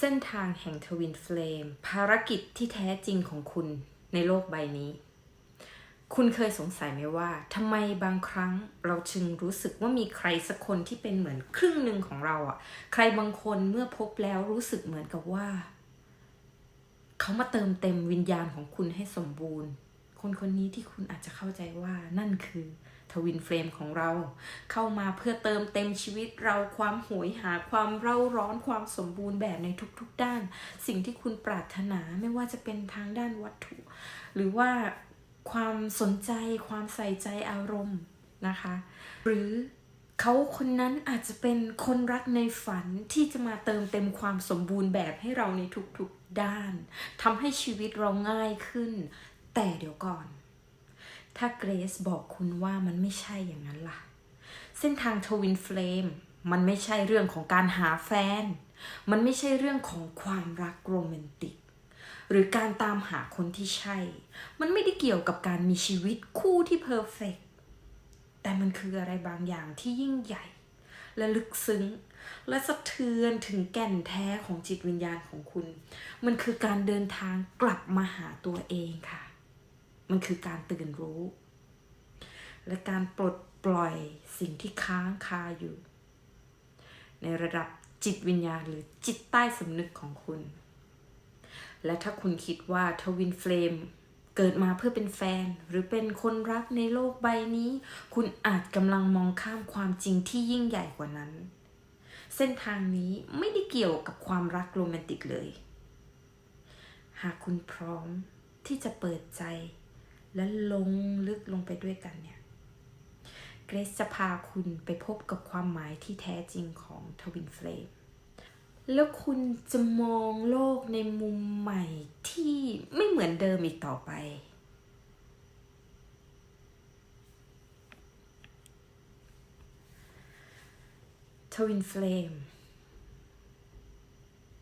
เส้นทางแห่งทวินเฟลมภารกิจที่แท้จริงของคุณในโลกใบนี้ คุณเคยสงสัยไหมว่าทำไมบางครั้งเราจึงรู้สึกว่ามีใครสักคนที่เป็นเหมือนครึ่งหนึ่งของเราอะ่ะใครบางคนเมื่อพบแล้วรู้สึกเหมือนกับว่า เขามาเติมเต็มวิญญาณของคุณให้สมบูรณ์ คนคนนี้ที่คุณอาจจะเข้าใจว่านั่นคือ ทวินเฟรมของเรา เข้ามาเพื่อเติมเต็มชีวิตเราความโหยหาความเร่าร้อนความสมบูรณ์แบบในทุกๆด้าน สิ่งที่คุณปรารถนาไม่ว่าจะเป็นทางด้านวัตถุ หรือว่าความสนใจความใส่ใจอารมณ์นะคะ หรือเขาคนนั้นอาจจะเป็นคนรักในฝันที่จะมาเติมเต็มความสมบูรณ์แบบให้เราในทุกๆด้านทำให้ชีวิตเราง่ายขึ้น แต่เดี๋ยวก่อน ถ้าเกรซบอกคุณว่ามันไม่ใช่อย่างนั้นล่ะ เส้นทางทวินเฟลมมันไม่ใช่เรื่องของการหาแฟน มันไม่ใช่เรื่องของความรักโรแมนติก หรือการตามหาคนที่ใช่ มันไม่ได้เกี่ยวกับการมีชีวิตคู่ที่เพอร์เฟกต์แต่มันคืออะไรบางอย่างที่ยิ่งใหญ่ และลึกซึ้ง และสะเทือนถึงแก่นแท้ของจิตวิญญาณของคุณ มันคือการเดินทางกลับมาหาตัวเองค่ะ มันคือการตื่นรู้ และการปลดปล่อยสิ่งที่ค้างคาอยู่ ในระดับจิตวิญญาณหรือจิตใต้สำนึกของคุณ และถ้าคุณคิดว่าทวินเฟลมเกิดมาเพื่อเป็นแฟนหรือเป็นคนรักในโลกใบนี้ คุณอาจกำลังมองข้ามความจริงที่ยิ่งใหญ่กว่านั้น เส้นทางนี้ไม่ได้เกี่ยวกับความรักโรแมนติกเลย หากคุณพร้อมที่จะเปิดใจ และลงลึกลงไปด้วยกันเนี่ยเกรซจะพาคุณไปพบกับความหมายที่แท้จริงของทวินเฟลมแล้วคุณจะมองโลกในมุมใหม่ที่ไม่เหมือนเดิมอีกต่อไปทวินเฟลม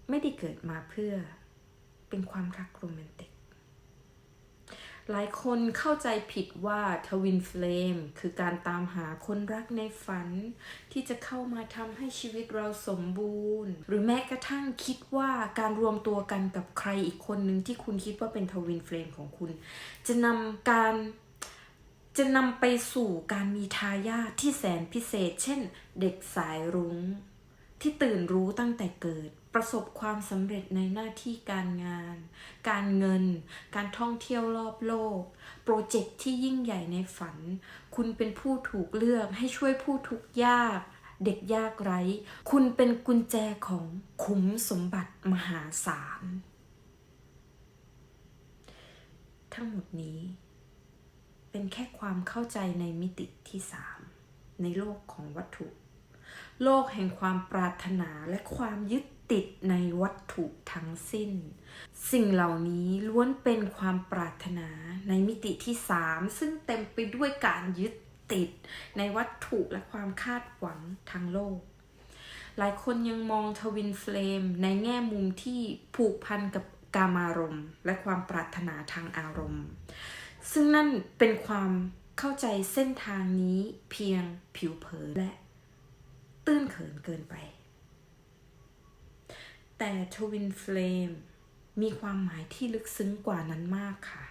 ไม่ได้เกิดมาเพื่อเป็นความรักโรแมนติก หลายคนเข้าใจผิดว่าทวินเฟลมคือการตามหาคนรักในฝัน ที่จะเข้ามาทำให้ชีวิตเราสมบูรณ์ หรือแม้กระทั่งคิดว่าการรวมตัวกันกับใครอีกคนหนึ่งที่คุณคิดว่าเป็นทวินเฟลมของคุณ จะนำการจะนำไปสู่การมีทายาทที่แสนพิเศษ เช่น เด็กสายรุง้ง ที่ตื่นรู้ตั้งแต่เกิด ประสบความสำเร็จในหน้าที่การงาน การเงิน การท่องเที่ยวรอบโลก โปรเจกต์ที่ยิ่งใหญ่ในฝัน คุณเป็นผู้ถูกเลือกให้ช่วยผู้ทุกข์ยาก เด็กยากไร้ คุณเป็นกุญแจของขุมสมบัติมหาศาล ทั้งหมดนี้ เป็นแค่ความเข้าใจในมิติที่สามในโลกของวัตถุ โลกแห่งความปรารถนาและความยึด ติดในวัตถุทั้งสิ้น สิ่งเหล่านี้ล้วนเป็นความปรารถนาในมิติที่สามซึ่งเต็มไปด้วยการยึดติดในวัตถุและความคาดหวังทางโลก หลายคนยังมองทวินเฟลมในแง่มุมที่ผูกพันกับกามารมณ์ และความปรารถนาทางอารมณ์ ซึ่งนั่นเป็นความเข้าใจเส้นทางนี้เพียงผิวเผินและตื้นเขินเกินไป แต่ทวินเฟลมมีความหมายที่ลึกซึ้งกว่านั้นมากค่ะ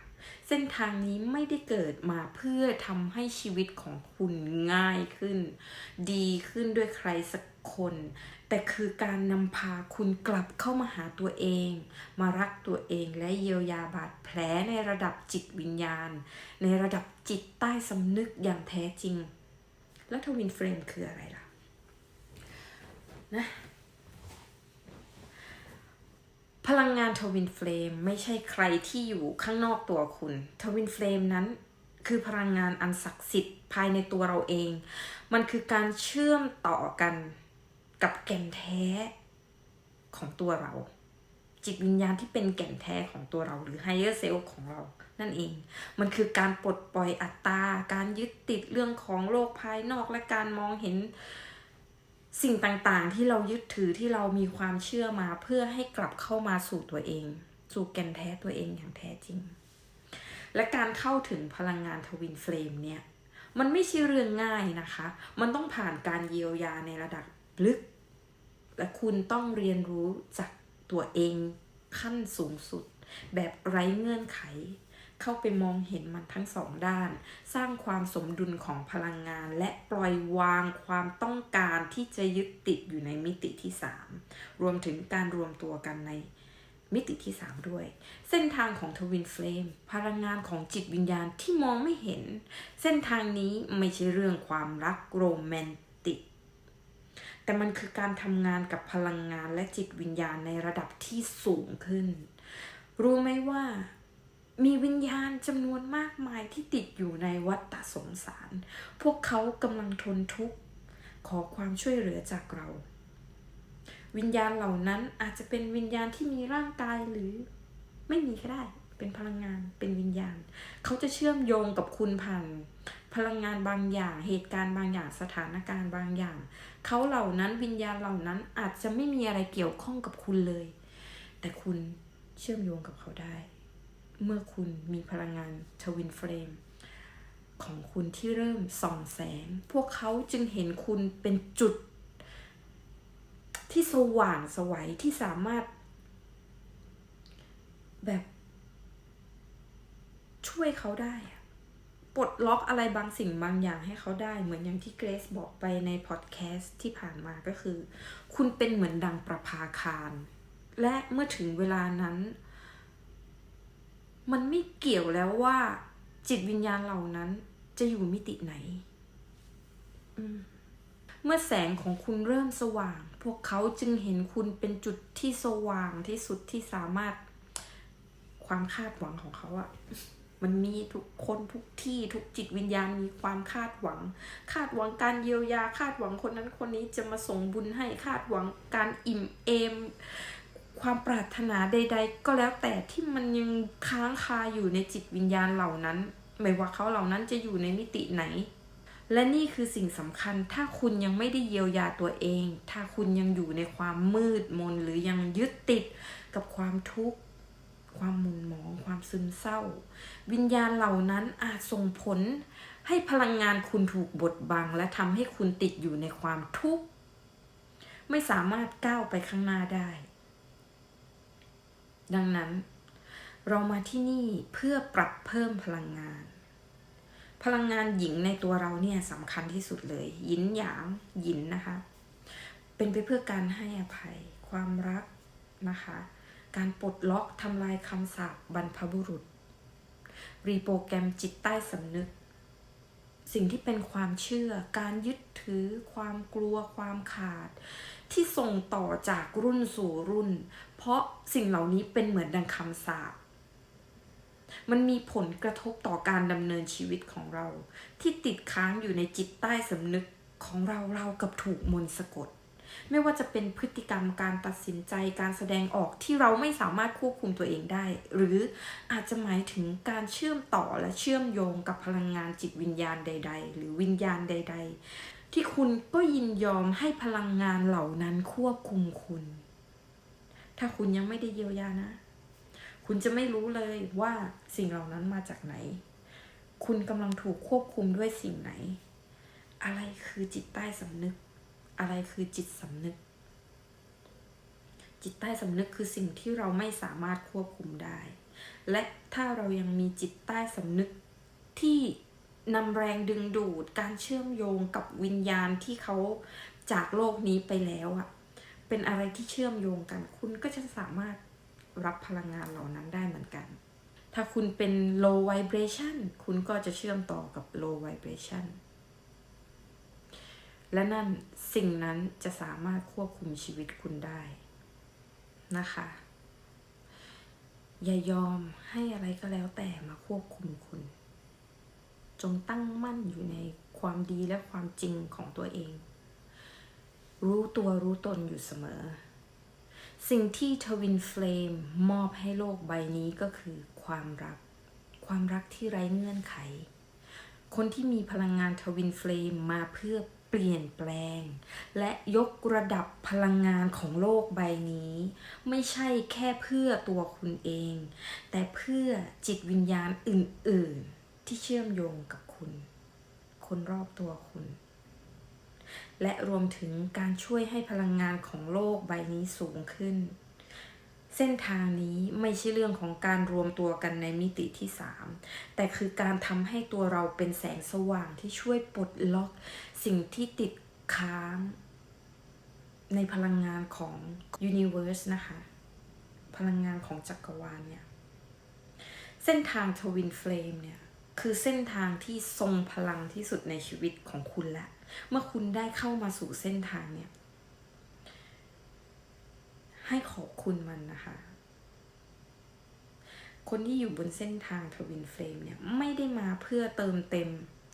เส้นทางนี้ไม่ได้เกิดมาเพื่อทำให้ชีวิตของคุณง่ายขึ้น ดีขึ้นด้วยใครสักคน แต่คือการนำพาคุณกลับเข้ามาหาตัวเอง มารักตัวเองและเยียวยาบาดแผลในระดับจิตวิญญาณ ในระดับจิตใต้สำนึกอย่างแท้จริง แล้วทวินเฟรมคืออะไรล่ะ นะ พลังงานทวินเฟลมไม่ใช่ใครที่อยู่ข้างนอกตัวคุณทวินเฟลมนั้นคือพลังงานอันศักดิ์สิทธิ์ภายในตัวเราเอง มันคือการเชื่อมต่อกันกับแก่นแท้ของตัวเรา จิตวิญญาณที่เป็นแก่นแท้ของตัวเรา หรือ higher self ของเรา นั่นเอง มันคือการปลดปล่อยอัตตา การยึดติดเรื่องของโลกภายนอกและการมองเห็น สิ่งต่างๆที่เรายึดถือที่เรามีความเชื่อมาเพื่อให้กลับเข้ามาสู่ตัวเอง สู่แก่นแท้ตัวเองอย่างแท้จริง และการเข้าถึงพลังงานทวินเฟลมเนี่ย มันไม่ใช่เรื่องง่ายนะคะ มันต้องผ่านการเยียวยาในระดับลึก และคุณต้องเรียนรู้จากตัวเองขั้นสูงสุด แบบไร้เงื่อนไข เข้าไปมองเห็นมันทั้งสองด้าน สร้างความสมดุลของพลังงาน และปล่อยวางความต้องการที่จะยึดติดอยู่ในมิติที่ 3 รวมถึงการรวมตัวกันในมิติที่ 3 ด้วย เส้นทางของทวินเฟลมพลังงานของจิตวิญญาณที่มองไม่เห็น เส้นทางนี้ไม่ใช่เรื่องความรักโรแมนติก แต่มันคือการทำงานกับพลังงานและจิตวิญญาณในระดับที่สูงขึ้น รู้ไหมว่า มีวิญญาณจำนวนมากมายที่ติดอยู่ในวัฏฏสงสาร พวกเขากำลังทนทุกข์ ขอความช่วยเหลือจากเรา วิญญาณเหล่านั้นอาจจะเป็นวิญญาณที่มีร่างกายหรือ ไม่มีก็ได้ เป็นพลังงาน เป็นวิญญาณ เขาจะเชื่อมโยงกับคุณผ่านพลังงานบางอย่าง เหตุการณ์บางอย่าง สถานการณ์บางอย่าง เขาเหล่านั้นวิญญาณเหล่านั้นอาจจะไม่มีอะไรเกี่ยวข้องกับคุณเลย แต่คุณเชื่อมโยงกับเขาได้ เมื่อคุณมีพลังงานทวินเฟรมของคุณที่เริ่มส่องแสง พวกเขาจึงเห็นคุณเป็นจุด ที่สว่างสวัยที่สามารถ แบบ ช่วยเขาได้ปลดล็อกอะไรบางสิ่งบางอย่างให้เขาได้ เหมือนอย่างที่เกรซบอกไปในพอดแคสต์ที่ผ่านมาก็คือ คุณเป็นเหมือนดังประภาคาร และเมื่อถึงเวลานั้น มันไม่เกี่ยวแล้วว่าจิตวิญญาณเหล่านั้นจะอยู่มิติไหนอืมเมื่อแสงของคุณเริ่มสว่าง พวกเขาจึงเห็นคุณเป็นจุดที่สว่างที่สุดที่สามารถ ความคาดหวังของเขาอะมันมีทุกคนทุกที่ทุกจิตวิญญาณมีความคาดหวัง คาดหวังการเยียวยาคาดหวังคนนั้นคนนี้จะมาส่งบุญให้คาดหวังการอิ่มเอม ความปรารถนาใด ๆ ก็แล้วแต่ที่มันยังค้างคาอยู่ในจิตวิญญาณเหล่านั้น ไม่ว่าเขาเหล่านั้นจะอยู่ในมิติไหน และนี่คือสิ่งสำคัญ ถ้าคุณยังไม่ได้เยียวยาตัวเอง ถ้าคุณยังอยู่ในความมืดมนหรือยังยึดติดกับความทุกข์ความหมุนหมอง ความซึมเศร้า วิญญาณเหล่านั้นอาจส่งผลให้พลังงานคุณถูกบดบัง และทำให้คุณติดอยู่ในความทุกข์ไม่สามารถก้าวไปข้างหน้าได้ ดังนั้น เรามาที่นี่เพื่อปรับเพิ่มพลังงาน พลังงานหญิงในตัวเราเนี่ยสำคัญที่สุดเลย หยินหยางหยินนะคะ เป็นไปเพื่อการให้อภัย ความรักนะคะ การปลดล็อกทำลายคำสาปบรรพบุรุษ รีโปรแกรมจิตใต้สำนึก สิ่งที่เป็นความเชื่อ การยึดถือ ความกลัว ความขาดที่ส่งต่อจากรุ่นสู่รุ่น เพราะสิ่งเหล่านี้เป็นเหมือนดังคำสาปมันมีผลกระทบต่อการดำเนินชีวิตของเรา ที่ติดค้างอยู่ในจิตใต้สำนึกของเราเรากับถูกมนต์สะกด ไม่ว่าจะเป็นพฤติกรรมการตัดสินใจการแสดงออกที่เราไม่สามารถควบคุมตัวเองได้ หรืออาจจะหมายถึงการเชื่อมต่อและเชื่อมโยงกับพลังงานจิตวิญญาณใด ๆ หรือวิญญาณใด ๆ ที่คุณก็ยินยอมให้พลังงานเหล่านั้นควบคุมคุณ ถ้าคุณยังไม่ได้เยียวยานะ คุณจะไม่รู้เลยว่าสิ่งเหล่านั้นมาจากไหน คุณกำลังถูกควบคุมด้วยสิ่งไหน อะไรคือจิตใต้สำนึก อะไรคือจิตสำนึก จิตใต้สำนึกคือสิ่งที่เราไม่สามารถควบคุมได้ และถ้าเรายังมีจิตใต้สำนึกที่นำแรงดึงดูดการเชื่อมโยงกับวิญญาณที่เขาจากโลกนี้ไปแล้วอะ เป็นอะไรที่เชื่อมโยงกัน คุณก็จะสามารถรับพลังงานเหล่านั้นได้เหมือนกัน ถ้าคุณเป็น low vibration คุณก็จะเชื่อมต่อกับ low vibration และนั่นสิ่งนั้นจะสามารถควบคุมชีวิตคุณได้นะคะ อย่ายอมให้อะไรก็แล้วแต่มาควบคุมคุณ จงตั้งมั่นอยู่ในความดีและความจริงของตัวเอง รู้ตัวรู้ตนอยู่เสมอ สิ่งที่ทวินเฟลมมอบให้โลกใบนี้ก็คือความรัก ความรักที่ไร้เงื่อนไข คนที่มีพลังงานทวินเฟลมมาเพื่อเปลี่ยนแปลง และยกระดับพลังงานของโลกใบนี้ ไม่ใช่แค่เพื่อตัวคุณเอง แต่เพื่อจิตวิญญาณอื่น ๆ ที่เชื่อมโยงกับคุณ คนรอบตัวคุณ และรวมถึงการช่วยให้พลังงานของโลกใบนี้สูงขึ้น เส้นทางนี้ไม่ใช่เรื่องของการรวมตัวกันในมิติที่สามแต่คือการทำให้ตัวเราเป็นแสงสว่างที่ช่วยปลดล็อก สิ่งที่ติดค้างในพลังงานของ Universe นะคะ พลังงานของจักรวาลเนี่ย เส้นทางทวินเฟลมเนี่ย คือเส้นทางที่ทรงพลังที่สุดในชีวิตของคุณละ เมื่อคุณได้เข้ามาสู่เส้นทางเนี่ย ให้ขอบคุณมันนะคะ คนที่อยู่บนเส้นทางทวินเฟลมเนี่ย ไม่ได้มาเพื่อเติมเต็ม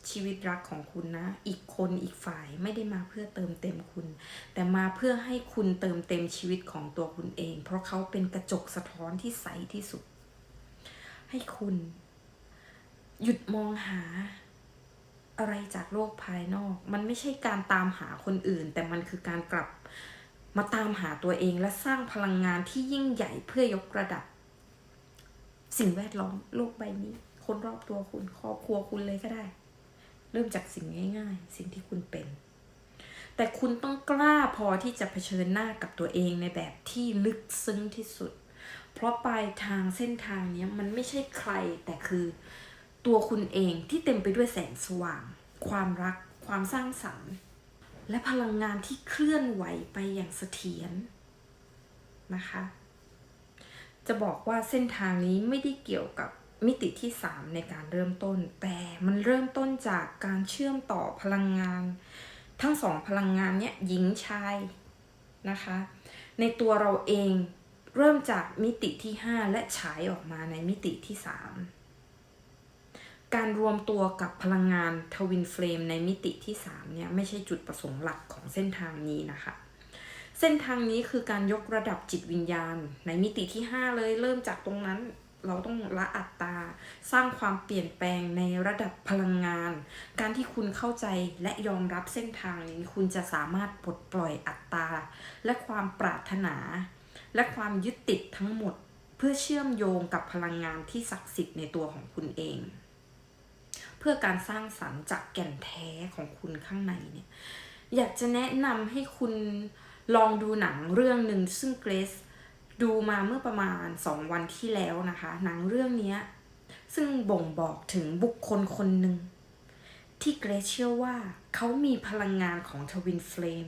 ชีวิตรักของคุณนะ อีกคนอีกฝ่ายไม่ได้มาเพื่อเติมเต็มคุณ แต่มาเพื่อให้คุณเติมเต็มชีวิตของตัวคุณเอง เพราะเขาเป็นกระจกสะท้อนที่ใสที่สุด ให้คุณ หยุดมองหา อะไรจากโลกภายนอก มันไม่ใช่การตามหาคนอื่น แต่มันคือการกลับมาตามหาตัวเองและสร้างพลังงานที่ยิ่งใหญ่เพื่อยกระดับ สิ่งแวดล้อมโลกใบนี้ คนรอบตัวคุณครอบครัวคุณเลยก็ได้ เริ่มจากสิ่งง่ายๆ สิ่งที่คุณเป็น แต่คุณต้องกล้าพอที่จะเผชิญหน้ากับตัวเองในแบบที่ลึกซึ้งที่สุด เพราะปลายทางเส้นทางนี้มันไม่ใช่ใครแต่คือ ตัวคุณเองที่เต็มไปด้วยแสงสว่าง ความรัก ความสร้างสรรค์ และพลังงานที่เคลื่อนไหวไปอย่างเสถียรนะคะ จะบอกว่าเส้นทางนี้ไม่ได้เกี่ยวกับมิติที่ 3 ในการเริ่มต้น แต่มันเริ่มต้นจากการเชื่อมต่อพลังงาน ทั้งสองพลังงานเนี้ยหญิงชายนะคะ ในตัวเราเองเริ่มจากมิติที่ 5 และฉายออกมาในมิติที่ 3 การรวมตัวกับพลังงานทวินเฟลมในมิติที่3เนี่ยไม่ใช่จุดประสงค์หลักของเส้นทางนี้นะคะ เส้นทางนี้คือการยกระดับจิตวิญญาณ ในมิติที่ 5 เลยเริ่มจากตรงนั้นเราต้องละอัตตา สร้างความเปลี่ยนแปลงในระดับพลังงาน การที่คุณเข้าใจและยอมรับเส้นทางนี้ คุณจะสามารถปลดปล่อยอัตตา และความปรารถนา และความยึดติดทั้งหมด เพื่อเชื่อมโยงกับพลังงานที่ศักดิ์สิทธิ์ในตัวของคุณเอง พื่อการสร้างสรรค์จากแก่นแท้ของคุณข้างในเนี่ย อยากจะแนะนำให้คุณลองดูหนังเรื่องหนึ่งซึ่งเกรซดูมาเมื่อประมาณ 2 วันที่แล้วนะคะ หนังเรื่องนี้ซึ่งบ่งบอกถึงบุคคลคนหนึ่ง ที่เกรซเชื่อว่าเขามีพลังงานของทวินเฟลม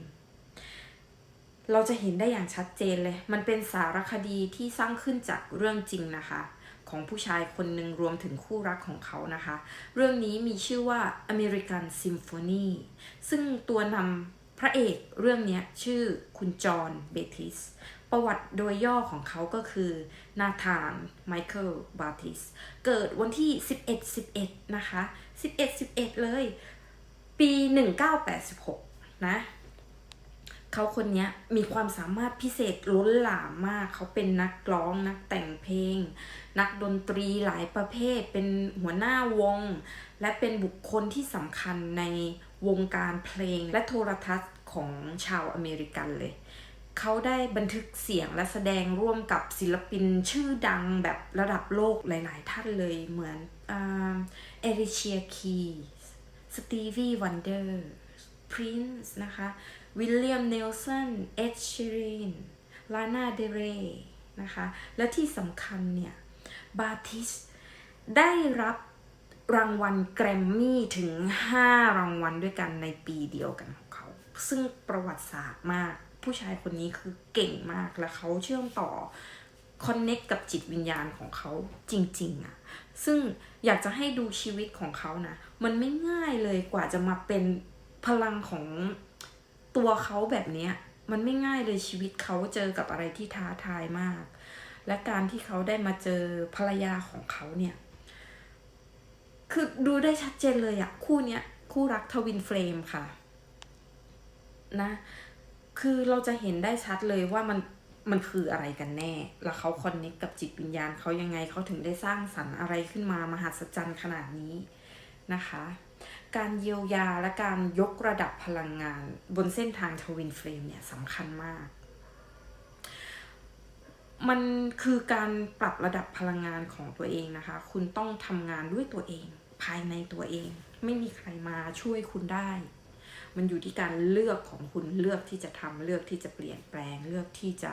เราจะเห็นได้อย่างชัดเจนเลย มันเป็นสารคดีที่สร้างขึ้นจากเรื่องจริงนะคะ ของผู้ชายคนหนึ่งรวมถึงคู่รักของเขานะคะ เรื่องนี้มีชื่อว่า American Symphony ซึ่งตัวนำพระเอกเรื่องนี้ชื่อคุณจอห์นเบติสประวัติโดยย่อของเขาก็คือนาธานไมเคิลบาติสเกิดวันที่ 11 11 นะคะ 11 11 เลย ปี 1986 นะ เขาคนนี้มีความสามารถพิเศษล้นหลามมาก เขาเป็นนักร้องนักแต่งเพลง นักดนตรีหลายประเภท เป็นหัวหน้าวง และเป็นบุคคลที่สำคัญในวงการเพลงและโทรทัศน์ของชาวอเมริกันเลย เขาได้บันทึกเสียงและแสดงร่วมกับศิลปินชื่อดังแบบระดับโลกหลาย ๆ ท่านเลยเหมือนเอริเชียคีสตีวีวันเดอร์พรินซ์นะคะ วิลเลียมเนลสัน เอ็ดชีรินลานาเดเรนะคะ และที่สำคัญเนี่ย บาติสได้รับรางวัลแกรมมี่ถึง 5 รางวัลด้วยกันในปีเดียวกันของเขา ซึ่งประวัติศาสตร์มาก ผู้ชายคนนี้คือเก่งมากและเขาเชื่อมต่อคอนเน็กกับจิตวิญญาณของเขาจริงๆอะซึ่งอยากจะให้ดูชีวิตของเขานะ มันไม่ง่ายเลยกว่าจะมาเป็นพลังของ ตัวเขาแบบเนี้ยมันไม่ง่ายเลยชีวิตเขาเจอกับอะไรที่ท้าทายมาก และการที่เขาได้มาเจอภรรยาของเขาเนี่ย คือดูได้ชัดเจนเลยอะคู่เนี้ยคู่รักทวินเฟลมค่ะ นะ คือเราจะเห็นได้ชัดเลยว่ามันมันคืออะไรกันแน่ แล้วเขาคอนเน็กกับจิตวิญญาณเขายังไงเขาถึงได้สร้างสรรค์อะไรขึ้นมามหัศจรรย์ขนาดนี้นะคะ การเยียวยาและการยกระดับพลังงานบนเส้นทางทวินเฟลมเนี่ยสำคัญมาก มันคือการปรับระดับพลังงานของตัวเองนะคะ คุณต้องทำงานด้วยตัวเอง ภายในตัวเอง ไม่มีใครมาช่วยคุณได้ มันอยู่ที่การเลือกของคุณเลือกที่จะทำเลือกที่จะเปลี่ยนแปลง เลือกที่จะ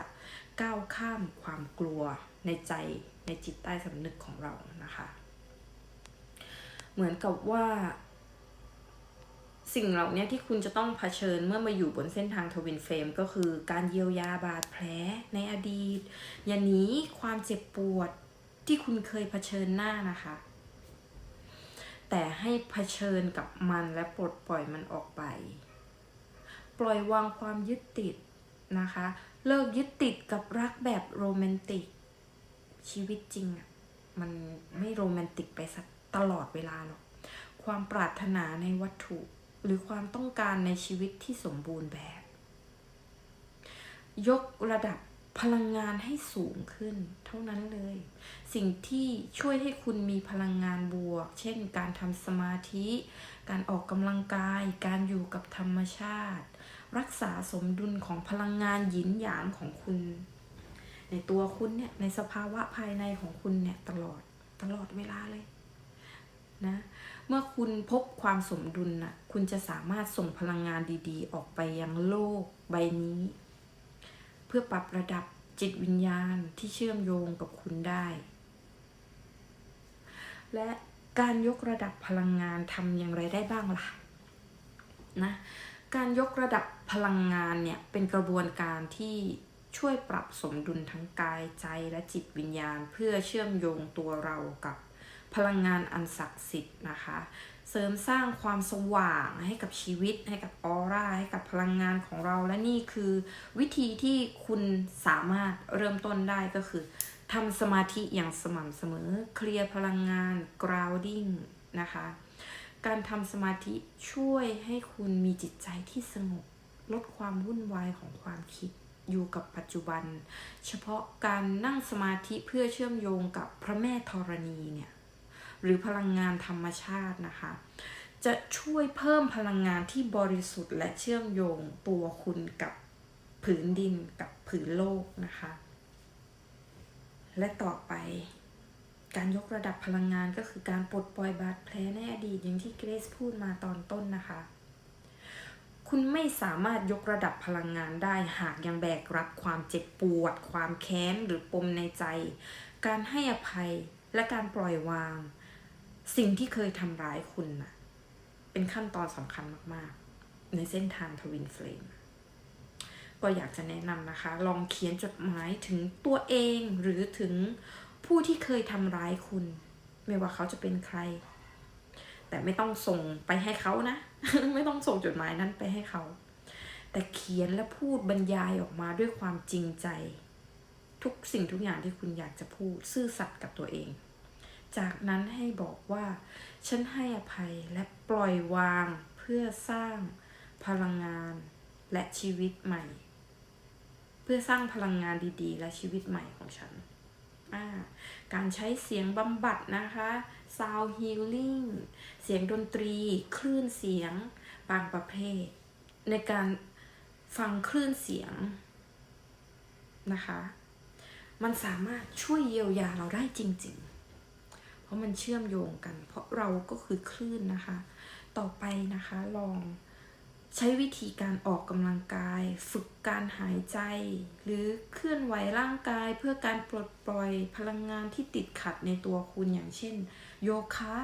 ก้าวข้ามความกลัวในใจในจิตใต้สำนึกของเรานะคะ เหมือนกับว่า สิ่งเหล่านี้ที่คุณจะต้องเผชิญเมื่อมาอยู่บนเส้นทางทวินเฟรมก็คือการเยียวยาบาดแผลในอดีต อย่าหนีความเจ็บปวดที่คุณเคยเผชิญหน้านะคะ แต่ให้เผชิญกับมันและปลดปล่อยมันออกไป ปล่อยวางความยึดติดนะคะ เลิกยึดติดกับรักแบบโรแมนติก ชีวิตจริงอะมันไม่โรแมนติกไปสักตลอดเวลาหรอก ความปรารถนาในวัตถุ หรือความต้องการในชีวิตที่สมบูรณ์แบบ ยกระดับพลังงานให้สูงขึ้น เท่านั้นเลย สิ่งที่ช่วยให้คุณมีพลังงานบวก เช่น การทำสมาธิ การออกกำลังกาย การอยู่กับธรรมชาติ รักษาสมดุลของพลังงานหยินหยางของคุณ ในตัวคุณเนี่ยในสภาวะภายในของคุณเนี่ยตลอดตลอดเวลาเลยนะ เมื่อคุณพบความสมดุลน่ะ คุณจะสามารถส่งพลังงานดีๆ ออกไปยังโลกใบนี้ เพื่อปรับระดับจิตวิญญาณที่เชื่อมโยงกับคุณได้ และการยกระดับพลังงานทำอย่างไรได้บ้างล่ะนะการยกระดับพลังงานเนี่ยเป็นกระบวนการที่ช่วยปรับสมดุลทั้งกายใจและจิตวิญญาณ เพื่อเชื่อมโยงตัวเรากับ พลังงานอันศักดิ์สิทธิ์นะคะ เสริมสร้างความสว่างให้กับชีวิต ให้กับออร่าให้กับพลังงานของเราและนี่คือวิธีที่คุณสามารถเริ่มต้นได้ก็คือทำสมาธิอย่างสม่ำเสมอเคลียร์พลังงาน grounding นะคะ การทำสมาธิช่วยให้คุณมีจิตใจที่สงบลดความวุ่นวายของความคิดอยู่กับปัจจุบัน เฉพาะการนั่งสมาธิเพื่อเชื่อมโยงกับพระแม่ธรณีเนี่ย หรือพลังงานธรรมชาตินะคะ จะช่วยเพิ่มพลังงานที่บริสุทธิ์และเชื่อมโยงตัวคุณกับผืนดินกับผืนโลกนะคะ และต่อไปการยกระดับพลังงานก็คือการปลดปล่อยบาดแผลในอดีตอย่างที่เกรซพูดมาตอนต้นนะคะ คุณไม่สามารถยกระดับพลังงานได้หากยังแบกรับความเจ็บปวด ความแค้นหรือปมในใจ การให้อภัยและการปล่อยวาง สิ่งที่เคยทำร้ายคุณน่ะเป็นขั้นตอนสำคัญมาก ๆ ในเส้นทางทวินเฟลมก็อยากจะแนะนำนะคะ ลองเขียนจดหมายถึงตัวเองหรือถึงผู้ที่เคยทำร้ายคุณ ไม่ว่าเขาจะเป็นใคร แต่ไม่ต้องส่งไปให้เขานะ ไม่ต้องส่งจดหมายนั้นไปให้เขา แต่เขียนและพูดบรรยายออกมาด้วยความจริงใจ ทุกสิ่งทุกอย่างที่คุณอยากจะพูดซื่อสัตย์กับตัวเอง จากนั้นให้บอกว่า ฉันให้อภัยและปล่อยวางเพื่อสร้างพลังงานและชีวิตใหม่ เพื่อสร้างพลังงานดีๆ และชีวิตใหม่ของฉันาการใช้เสียงบำบัดนะคะ sound healing เสียงดนตรี คลื่นเสียงบางประเภท ในการฟังคลื่นเสียงนะคะ มันสามารถช่วยเยียวยาเราได้จริง ๆ ราะมันเชื่อมโยงกัน เพราะเราก็คือคลื่นนะคะ ต่อไปนะคะลองใช้วิธีการออกกำลังกาย ฝึกการหายใจ หรือเคลื่อนไหวร่างกายเพื่อการปลดปล่อยพลังงานที่ติดขัดในตัวคุณอย่างเช่น โยคะ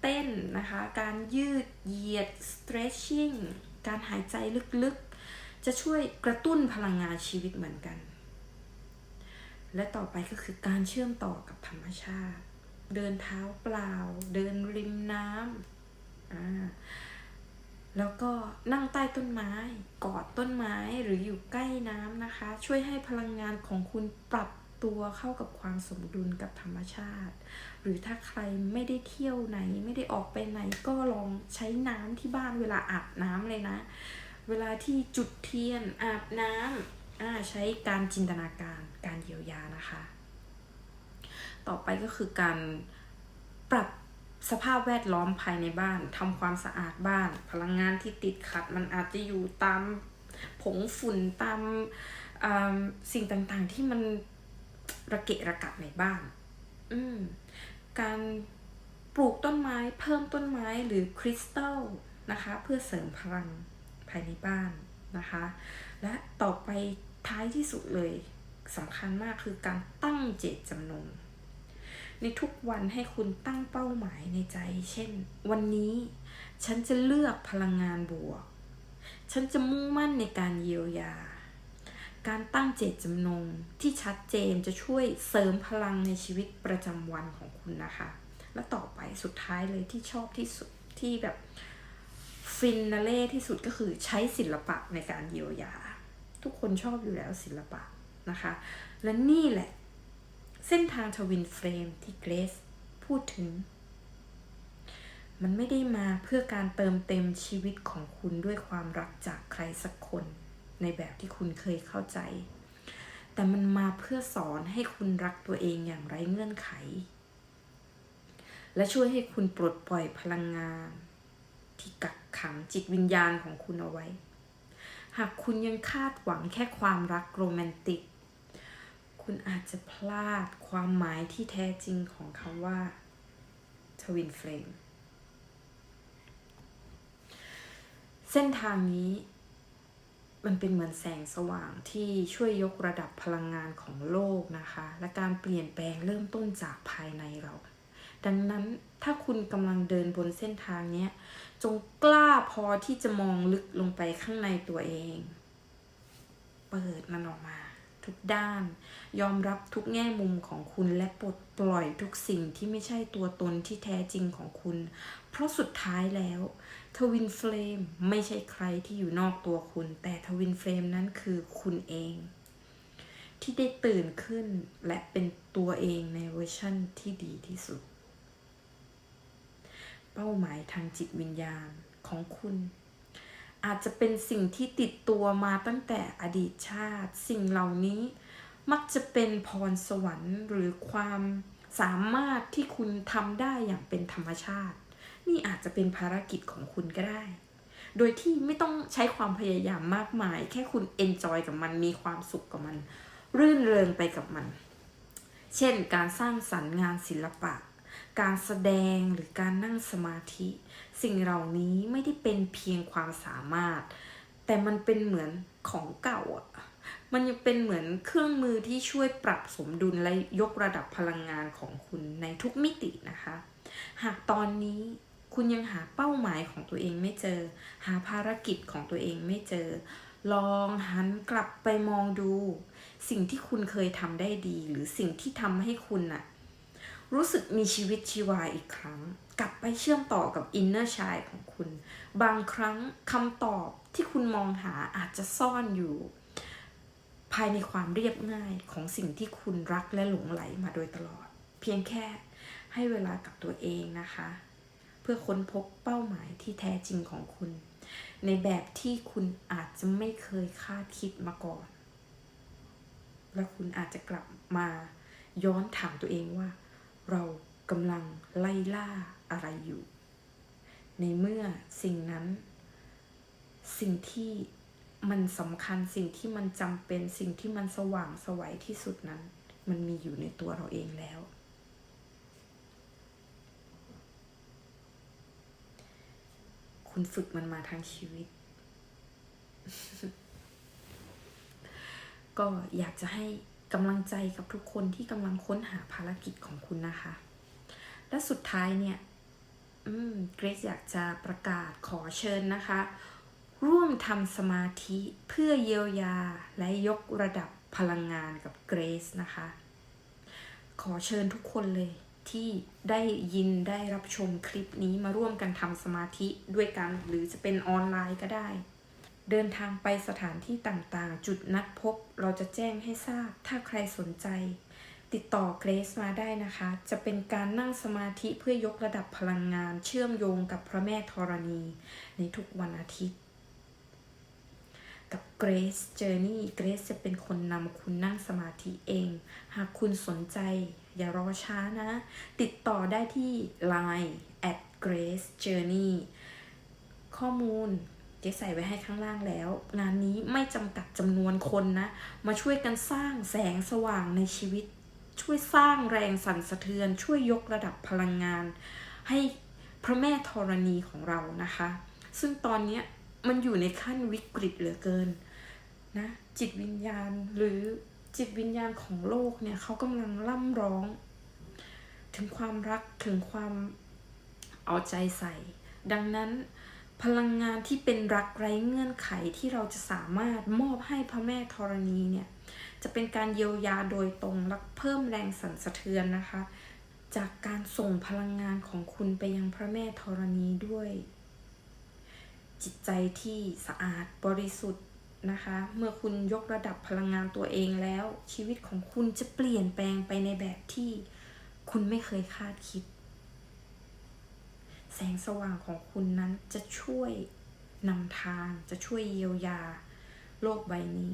เต้นนะคะ การยืดเหยียด stretching การหายใจลึกๆ จะช่วยกระตุ้นพลังงานชีวิตเหมือนกัน และต่อไปก็คือการเชื่อมต่อกับธรรมชาติ เดินเท้าเปล่า เดินริมน้ำอ่าแล้วก็นั่งใต้ต้นไม้ กอดต้นไม้หรืออยู่ใกล้น้ำนะคะ ช่วยให้พลังงานของคุณปรับตัวเข้ากับความสมดุลกับธรรมชาติ หรือถ้าใครไม่ได้เที่ยวไหน ไม่ได้ออกไปไหนก็ลองใช้น้ำที่บ้านเวลาอาบน้ำเลยนะ เวลาที่จุดเทียนอาบน้ำใช้การจินตนาการการเยียวยานะคะ ต่อไปก็คือการปรับสภาพแวดล้อมภายในบ้านทำความสะอาดบ้าน พลังงานที่ติดขัด มันอาจจะอยู่ตามผงฝุ่นตามสิ่งต่างๆที่มันระเกะระกะในบ้าน อืม การปลูกต้นไม้เพิ่มต้นไม้หรือคริสตัลนะคะ เพื่อเสริมพลังภายในบ้านนะคะ และต่อไปท้ายที่สุดเลยสำคัญมากคือการตั้งเจตจำนง ในทุกวันให้คุณตั้งเป้าหมายในใจ เช่น วันนี้ฉันจะเลือกพลังงานบวก ฉันจะมุ่งมั่นในการเยียวยา การตั้งเจตจำนงที่ชัดเจนจะช่วยเสริมพลังในชีวิตประจำวันของคุณนะคะ และต่อไปสุดท้ายเลยที่ชอบที่สุดที่แบบฟินนาเล่ที่สุดก็คือใช้ศิลปะในการเยียวยา ทุกคนชอบอยู่แล้วศิลปะนะคะ และนี่แหละ เส้นทางทวินเฟรมที่เกรซพูดถึง มันไม่ได้มาเพื่อการเติมเต็มชีวิตของคุณด้วยความรักจากใครสักคนในแบบที่คุณเคยเข้าใจ แต่มันมาเพื่อสอนให้คุณรักตัวเองอย่างไร้เงื่อนไข และช่วยให้คุณปลดปล่อยพลังงาน ที่กักขังจิตวิญญาณของคุณเอาไว้ หากคุณยังคาดหวังแค่ความรักโรแมนติก คุณอาจจะพลาดความหมายที่แท้จริงของคำว่าทวินเฟลมเส้นทางนี้มันเป็นเหมือนแสงสว่างที่ช่วยยกระดับพลังงานของโลกนะคะ และการเปลี่ยนแปลงเริ่มต้นจากภายในเรา ดังนั้นถ้าคุณกำลังเดินบนเส้นทางนี้จงกล้าพอที่จะมองลึกลงไปข้างในตัวเอง เปิดมันออกมา ทุกด้าน ยอมรับทุกแง่มุมของคุณและปลดปล่อยทุกสิ่งที่ไม่ใช่ตัวตนที่แท้จริงของคุณ เพราะสุดท้ายแล้วทวินเฟลมไม่ใช่ใครที่อยู่นอกตัวคุณ แต่ทวินเฟลมนั้นคือคุณเอง ที่ได้ตื่นขึ้นและเป็นตัวเองในเวอร์ชั่นที่ดีที่สุด เป้าหมายทางจิตวิญญาณของคุณ อาจจะเป็นสิ่งที่ติดตัวมาตั้งแต่อดีตชาติ สิ่งเหล่านี้มักจะเป็นพรสวรรค์หรือความสามารถที่คุณทำได้อย่างเป็นธรรมชาติ นี่อาจจะเป็นภารกิจของคุณก็ได้ โดยที่ไม่ต้องใช้ความพยายามมากมาย แค่คุณเอนจอยกับมันมีความสุขกับมัน รื่นเริงไปกับมัน เช่น การสร้างสรรค์งานศิลปะ การแสดงหรือการนั่งสมาธิ สิ่งเหล่านี้ไม่ได้เป็นเพียงความสามารถ แต่มันเป็นเหมือนของเก่าอะมันยังเป็นเหมือนเครื่องมือที่ช่วยปรับสมดุลและยกระดับพลังงานของคุณในทุกมิตินะคะ หากตอนนี้คุณยังหาเป้าหมายของตัวเองไม่เจอ หาภารกิจของตัวเองไม่เจอ ลองหันกลับไปมองดู สิ่งที่คุณเคยทำได้ดี หรือสิ่งที่ทำให้คุณน่ะ รู้สึกมีชีวิตชีวาอีกครั้ง กลับไปเชื่อมต่อกับอินเนอร์ชายของคุณ บางครั้งคำตอบที่คุณมองหาอาจจะซ่อนอยู่ ภายในความเรียบง่ายของสิ่งที่คุณรักและหลงไหลมาโดยตลอด เพียงแค่ให้เวลากับตัวเองนะคะ เพื่อค้นพบเป้าหมายที่แท้จริงของคุณ ในแบบที่คุณอาจจะไม่เคยคาดคิดมาก่อน และคุณอาจจะกลับมาย้อนถามตัวเองว่า เรากำลังไล่ล่าอะไรอยู่ ในเมื่อสิ่งนั้น สิ่งที่มันสำคัญสิ่งที่มันจำเป็นสิ่งที่มันสว่างสวัยที่สุดนั้น มันมีอยู่ในตัวเราเองแล้ว คุณฝึกมันมาทั้งชีวิต ก็อยากจะให้ กำลังใจกับทุกคนที่กำลังค้นหาภารกิจของคุณนะคะ และสุดท้ายเนี่ยเกรซอยากจะประกาศขอเชิญนะคะ ร่วมทำสมาธิเพื่อเยียวยาและยกระดับพลังงานกับเกรซนะคะ ขอเชิญทุกคนเลยที่ได้ยินได้รับชมคลิปนี้มาร่วมกันทำสมาธิด้วยกัน หรือจะเป็นออนไลน์ก็ได้ เดินทางไปสถานที่ต่างๆ จุดนัดพบเราจะแจ้งให้ทราบ ถ้าใครสนใจ ติดต่อเกรซมาได้นะคะ จะเป็นการนั่งสมาธิเพื่อยกระดับพลังงาน เชื่อมโยงกับพระแม่ธรณี ในทุกวันอาทิตย์ กับ Grace Journey Grace จะเป็นคนนำคุณนั่งสมาธิเอง หากคุณสนใจ อย่ารอช้านะ ติดต่อได้ที่ Line at Grace Journey ข้อมูล เจ๊ใส่ไว้ให้ข้างล่างแล้ว งานนี้ไม่จำกัดจำนวนคนนะ มาช่วยกันสร้างแสงสว่างในชีวิต ช่วยสร้างแรงสั่นสะเทือน ช่วยยกระดับพลังงาน ให้พระแม่ธรณีของเรานะคะ ซึ่งตอนนี้มันอยู่ในขั้นวิกฤตเหลือเกินนะจิตวิญญาณหรือจิตวิญญาณของโลกเนี่ยเขากำลังร่ำร้อง ถึงความรักถึงความเอาใจใส่ ดังนั้น พลังงานที่เป็นรักไร้เงื่อนไขที่เราจะสามารถมอบให้พระแม่ธรณีเนี่ยจะเป็นการเยียวยาโดยตรงและเพิ่มแรงสั่นสะเทือนนะคะ จากการส่งพลังงานของคุณไปยังพระแม่ธรณีด้วย จิตใจที่สะอาดบริสุทธิ์นะคะ เมื่อคุณยกระดับพลังงานตัวเองแล้ว ชีวิตของคุณจะเปลี่ยนแปลงไปในแบบที่คุณไม่เคยคาดคิด แสงสว่างของคุณนั้นจะช่วยนำทางจะช่วยเยียวยาโลกใบนี้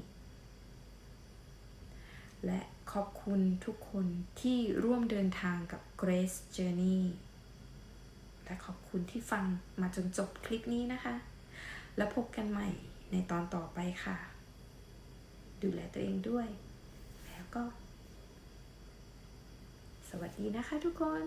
และขอบคุณทุกคนที่ร่วมเดินทางกับ Grace Journey และขอบคุณที่ฟังมาจนจบคลิปนี้นะคะ แล้วพบกันใหม่ในตอนต่อไปค่ะ ดูแลตัวเองด้วย แล้วก็ สวัสดีนะคะทุกคน